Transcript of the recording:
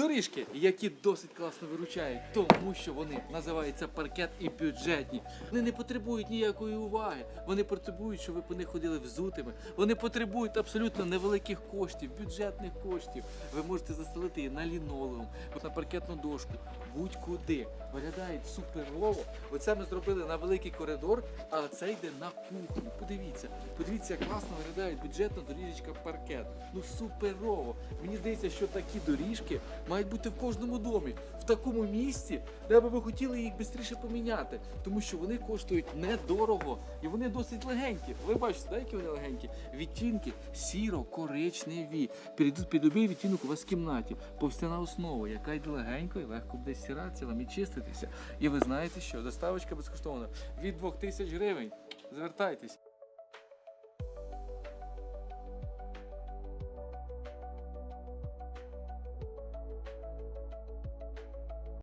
Доріжки, які досить класно виручають, тому що вони називаються паркет і бюджетні. Вони не потребують ніякої уваги. Вони потребують, щоб ви по них ходили взутими. Вони потребують абсолютно невеликих коштів, бюджетних коштів. Ви можете застелити її на лінолеум, на паркетну дошку, будь-куди. Виглядають суперово. Оце ми зробили на великий коридор, а це йде на кухню. Подивіться, подивіться, як класно виглядає бюджетна доріжечка паркет. Ну суперово. Мені здається, що такі доріжки мають бути в кожному домі, в такому місці, де би ви хотіли їх швидше поміняти, тому що вони коштують недорого і вони досить легенькі. Ви бачите, да, які вони легенькі? Відтінки сіро-коричневі. Перейдуть під любий відтінок у вас в кімнаті. Повстяна основа, яка йде легенько і легко буде стиратися вам і чиститися. І ви знаєте, що доставочка безкоштовна від 2000 гривень. Звертайтесь.